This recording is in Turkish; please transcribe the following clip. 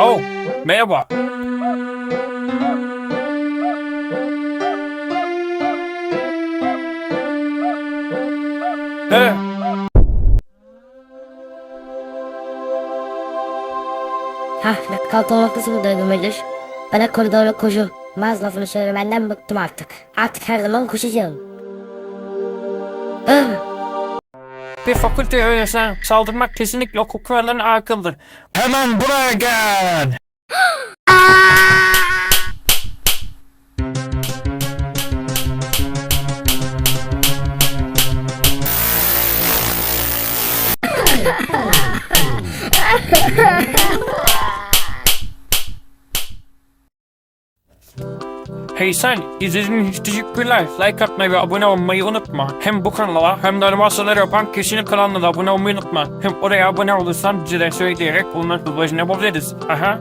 Oh, merhaba. He. Hah, kalkmamak kısmı da ömürlür. Bana koridora koşu. Maz lafını söylemenden bıktım artık. Artık her zaman koşacağım. Ah! Bir fakülte üyesine saldırmak kesinlikle okul kurallarına aykırıdır. Hemen buraya gel. Hey sen, izlediğin için teşekkürler. Like atmayı ve abone olmayı unutma. Hem bu kanala hem de animasyonları yapan kişinin kanalına da abone olmayı unutma. Hem oraya abone olursan bize de söyleyerek bunun başına yapabiliriz. Aha.